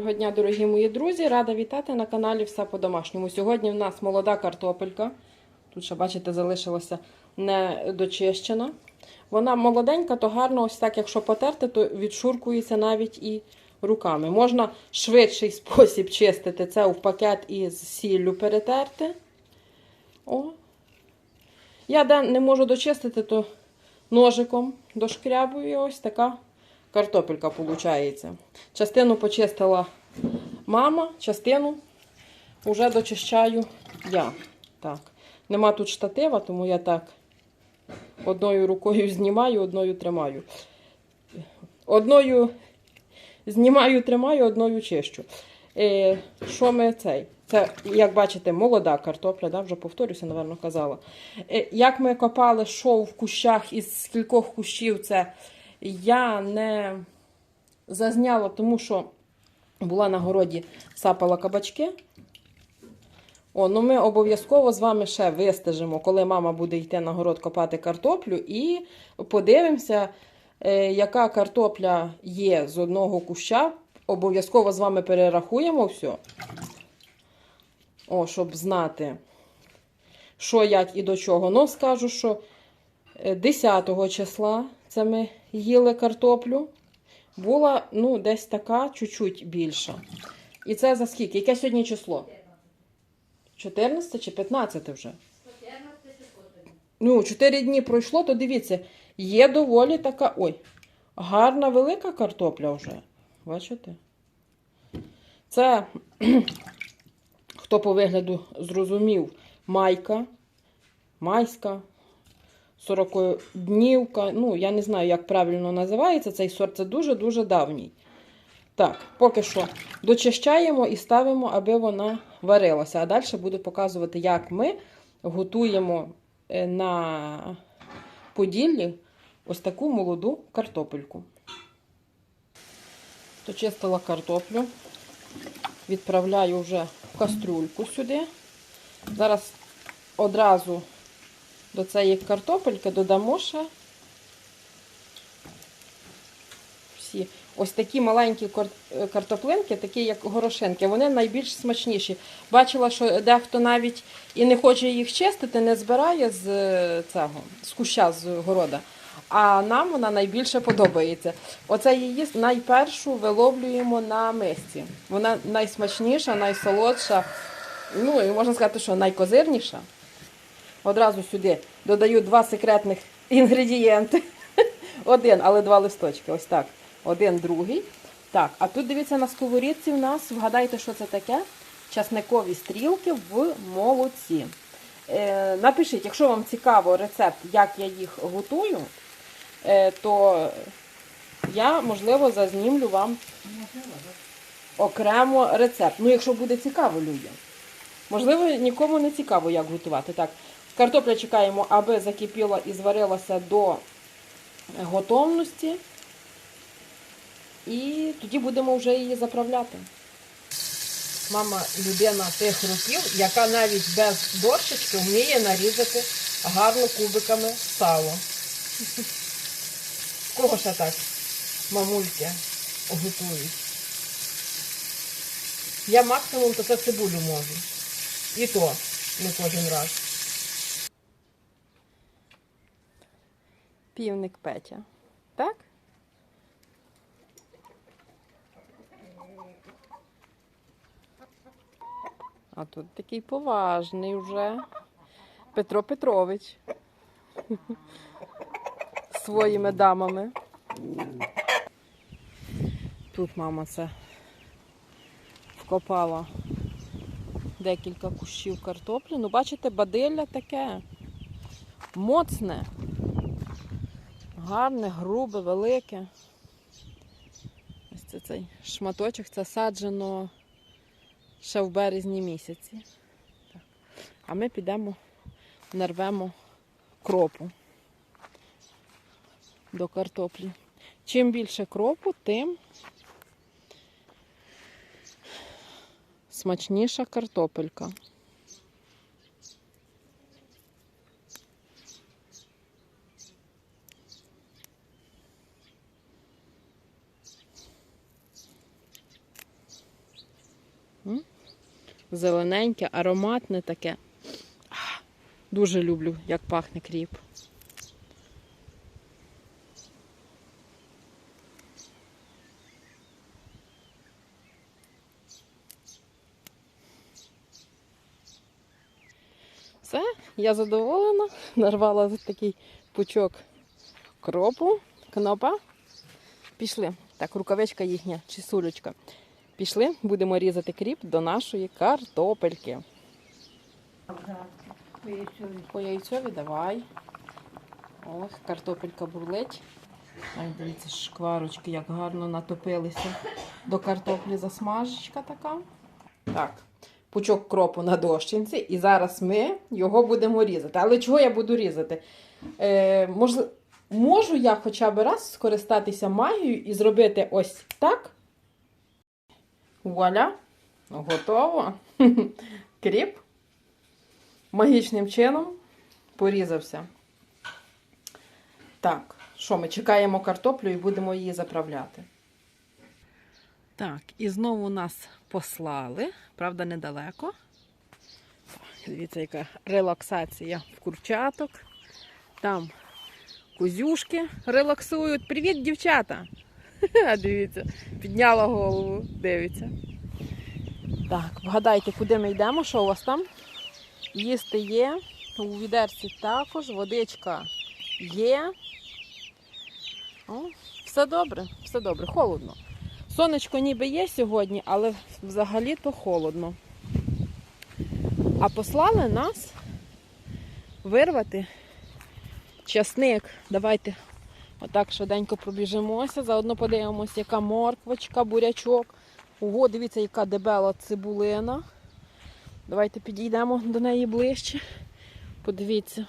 Доброго дня, дорогі мої друзі! Рада вітати на каналі Все по-домашньому. Сьогодні в нас молода картопелька. Тут ще, бачите, залишилася не дочищена. Вона молоденька, то гарно, ось так, якщо потерти, то відшуркується навіть і руками. Можна швидший спосіб чистити це в пакет із сіллю перетерти. О. Я де не можу дочистити, то ножиком дошкрябую ось така картопелька виходить. Частину почистила мама, частину вже дочищаю я. Так. Нема тут штатива, тому я так одною рукою знімаю, одною тримаю. Одною знімаю, тримаю, одною чищу. Е, що ми цей? Це, як бачите, молода картопля, да? вже повторюся, напевно, казала. Е, як ми копали, що в кущах із скількох кущів це я не зазняла, тому що була на городі, сапала кабачки. О, ну ми обов'язково з вами ще вистежимо, коли мама буде йти на город копати картоплю, і подивимося, е, яка картопля є з одного куща. Обов'язково з вами перерахуємо все. О, щоб знати, що, як і до чого. Ну, скажу, що 10 числа це ми їли картоплю. Була, ну, десь така, чуть-чуть більша. І це за скільки? Яке сьогодні число? 14 чи 15 вже? Ну, 4 дні пройшло, то дивіться, є доволі така. Ой, гарна велика картопля вже. Бачите? Це, хто по вигляду зрозумів, майка, майська, 40-днівка. Ну, я не знаю, як правильно називається цей сорт. Це дуже-дуже давній. Так, поки що дочищаємо і ставимо, аби вона варилася. А далі буду показувати, як ми готуємо е, на поділлі ось таку молоду картопельку. Дочистила картоплю, відправляю вже в кастрюльку сюди. Зараз одразу до цієї картопельки додамо ще всі. Ось такі маленькі картоплинки, такі як горошинки, вони найбільш смачніші. Бачила, що дехто навіть і не хоче їх чистити, не збирає з е, цього, з куща з города. А нам вона найбільше подобається. Оце її найпершу виловлюємо на мисці. Вона найсмачніша, найсолодша, ну і можна сказати, що найкозирніша. Одразу сюди додаю два секретних інгредієнти. Один, але два листочки. Ось так. Один, другий. Так, а тут дивіться на сковорідці в нас. Вгадайте, що це таке? Часникові стрілки в молоці. Е, напишіть, якщо вам цікаво рецепт, як я їх готую, е, то я, можливо, зазнімлю вам окремо рецепт. Ну, якщо буде цікаво людям. Можливо, нікому не цікаво, як готувати. Так, картопля чекаємо, аби закипіла і зварилася до готовності. І тоді будемо вже її заправляти. Мама людина тих років, яка навіть без дощечки вміє нарізати гарно кубиками сало. Кого ще так мамульки готують? Я максимум то це цибулю можу. І то не кожен раз. Півник Петя. Так? А тут такий поважний вже Петро Петрович. Своїми дамами. Тут мама це вкопала декілька кущів картоплі. Ну, бачите, бадилля таке моцне, гарне, грубе, велике. Ось це цей шматочок, це саджено ще в березні місяці. Так. А ми підемо, нарвемо кропу до картоплі. Чим більше кропу, тим смачніша картопелька. Зелененьке, ароматне таке. Дуже люблю, як пахне кріп. Все, я задоволена. Нарвала такий пучок кропу, кнопа. Пішли. Так, рукавичка їхня чи сулечка. Пішли, будемо різати кріп до нашої картопельки. По яйцьові давай. Ось, картопелька бурлить. Ай, дивіться, шкварочки, як гарно натопилися до картоплі засмажечка така. Так, пучок кропу на дощинці, і зараз ми його будемо різати. Але чого я буду різати? Е, Можу я хоча б раз скористатися магією і зробити ось так. Вуаля. Готово. Кріп. Магічним чином порізався. Так, що ми чекаємо картоплю і будемо її заправляти. Так, і знову нас послали, правда, недалеко. Дивіться, яка релаксація в курчаток. Там кузюшки релаксують. Привіт, дівчата! А дивіться, підняла голову, дивиться. Так, вгадайте, куди ми йдемо, що у вас там? Їсти є, у відерці також, водичка є. О, все добре, все добре, холодно. Сонечко ніби є сьогодні, але взагалі-то холодно. А послали нас вирвати часник. Давайте отак швиденько пробіжимося. Заодно подивимося, яка морквочка, бурячок. Ого, дивіться, яка дебела цибулина. Давайте підійдемо до неї ближче. Подивіться,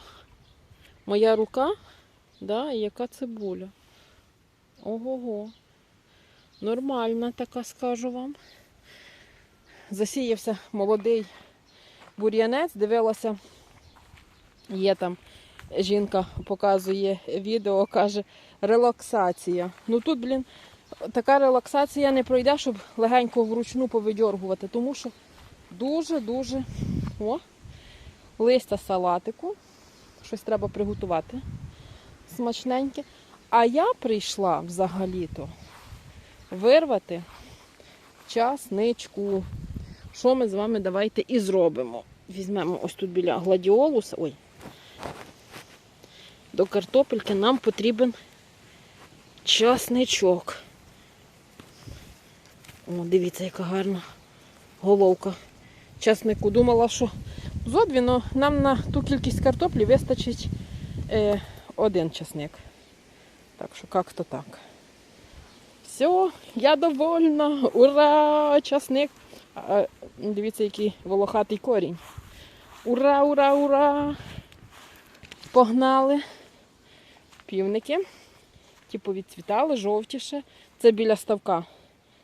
моя рука, да, і яка цибуля. Ого-го. Нормальна така, скажу вам. Засіявся молодий бур'янець, дивилася, є там жінка показує відео, каже, релаксація. Ну тут, блін, така релаксація не пройде, щоб легенько вручну повидьоргувати, тому що дуже-дуже о, листя салатику. Щось треба приготувати смачненьке. А я прийшла взагалі-то вирвати часничку. Що ми з вами давайте і зробимо. Візьмемо ось тут біля гладіолуса. Ой. До картопельки нам потрібен часничок. О, дивіться, яка гарна головка часнику. Думала, що зодві, но нам на ту кількість картоплі вистачить е, один часник. Так що як-то так. Все, я довольна. Ура! Часник. А, дивіться, який волохатий корінь. Ура, ура, ура! Погнали. Півники. Ті повідцвітали, жовтіше. Це біля ставка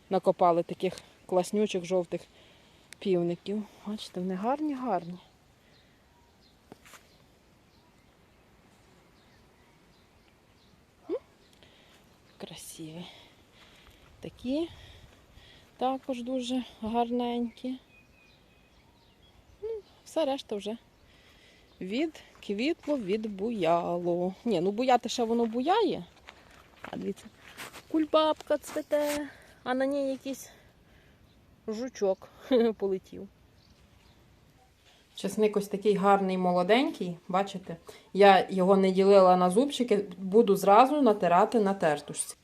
накопали таких класнючих жовтих півників. Бачите, вони гарні, гарні. Красиві. Такі також дуже гарненькі. Ну, все решта вже від квітло, відбуяло. Ні, ну буяти ще воно буяє. А дивіться, кульбабка цвете, а на ній якийсь жучок полетів. Чесник ось такий гарний, молоденький, бачите? Я його не ділила на зубчики, буду зразу натирати на тертушці.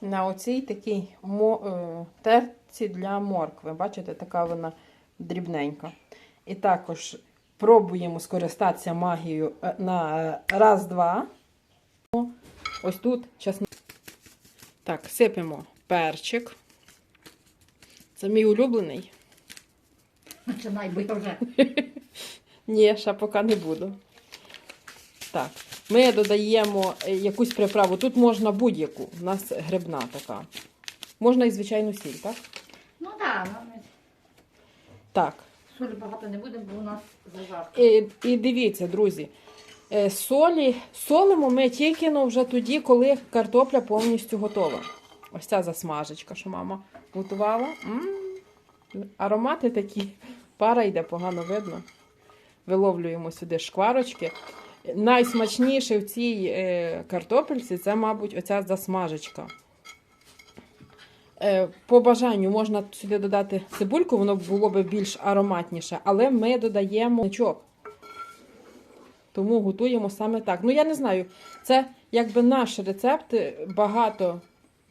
На оцій такій е, терці для моркви. Бачите, така вона дрібненька. І також пробуємо скористатися магією е, на е, раз-два. Ось тут чесник. Так, сипемо перчик. Це мій улюблений. Починай, я вже. Ні, ще поки не буду. Так, ми додаємо е, якусь приправу. Тут можна будь-яку. У нас грибна така. Можна і звичайну сіль, так? Ну так, да, Так. Солі багато не будемо, бо у нас зажарка. І, і дивіться, друзі. е, Солі, солимо ми тільки ну, вже тоді, коли картопля повністю готова. Ось ця засмажечка, що мама готувала. м Аромати такі. Пара йде, погано видно. Виловлюємо сюди шкварочки. Найсмачніше в цій е, картопельці це, мабуть, оця засмажечка. Е, по бажанню можна сюди додати цибульку, воно було би більш ароматніше, але ми додаємо ничок. Тому готуємо саме так. Ну, я не знаю, це якби наш рецепт е, багато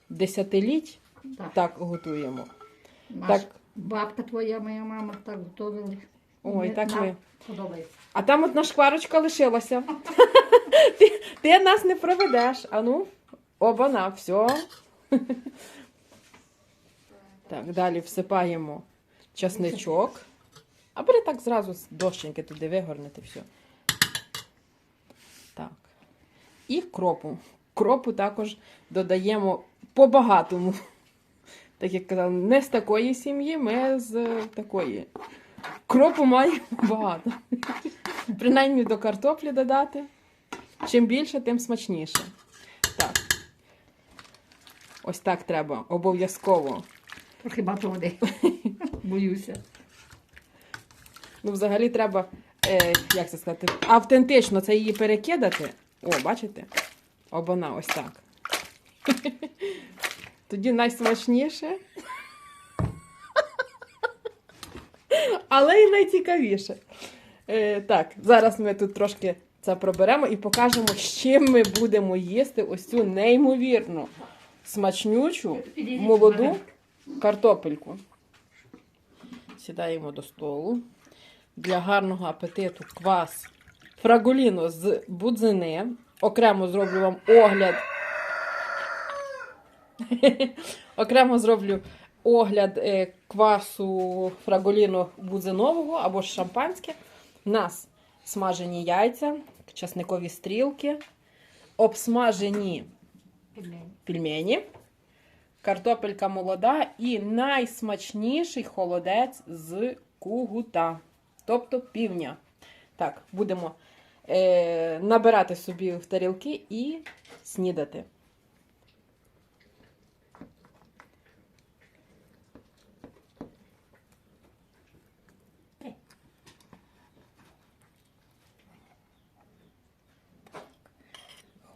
десятиліть Так. так готуємо. Наш Так. Бабка твоя, моя мама так готували. Ой, так нам ви. Подобається. А там одна шкварочка лишилася. ти, ти нас не проведеш. А ну, оба-на, все. Так, далі всипаємо часничок. А бери так зразу дощеньки туди вигорнути все. Так. І кропу. Кропу також додаємо по-багатому. Так як казали, не з такої сім'ї, ми з такої. Кропу маємо багато. Принаймні до картоплі додати. Чим більше, тим смачніше. Так. Ось так треба. Обов'язково. Трохи багато води. Боюся. Ну, взагалі треба, е, як це сказати, автентично це її перекидати. О, бачите? Обана, ось так. Тоді найсмачніше. Але і найцікавіше. Е, так, зараз ми тут трошки це проберемо і покажемо, з чим ми будемо їсти ось цю неймовірну смачнючу молоду картопельку. Сідаємо до столу. Для гарного апетиту квас фраголіно з будзини. Окремо зроблю вам огляд. Окремо зроблю огляд е, квасу фраголіно будзинового або ж шампанське. У нас смажені яйця, часникові стрілки, обсмажені пельмені, картопелька молода і найсмачніший холодець з кугута, тобто півня. Так, будемо е, набирати собі в тарілки і снідати.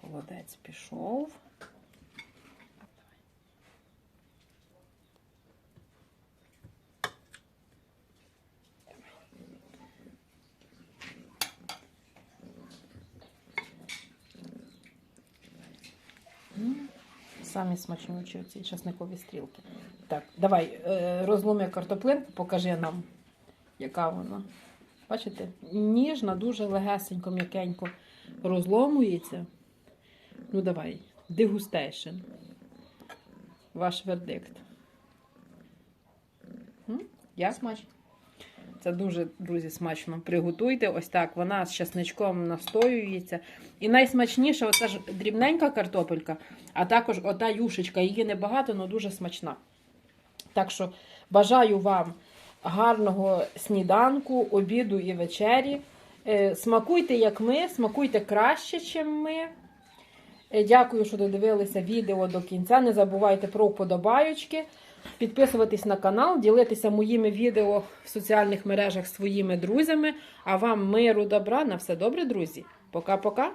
Холодець пішов. Самі смачнючі ці часникові стрілки. Так, давай е, розломи картоплинку, покажи нам, яка вона. Бачите, ніжна, дуже легесенько, м'якенько розломується. Ну, давай, дегустейшн. Ваш вердикт. М? Як? Смачно. Це дуже, друзі, смачно. Приготуйте ось так. Вона з часничком настоюється. І найсмачніше оця ж дрібненька картопелька, а також ота юшечка. Її небагато, але дуже смачна. Так що бажаю вам гарного сніданку, обіду і вечері. Е, Смакуйте, як ми, смакуйте краще, ніж ми. Е, Дякую, що додивилися відео до кінця. Не забувайте про вподобаючки. Підписуватись на канал, ділитися моїми відео в соціальних мережах своїми друзями. А вам миру, добра, на все добре, друзі. Пока-пока.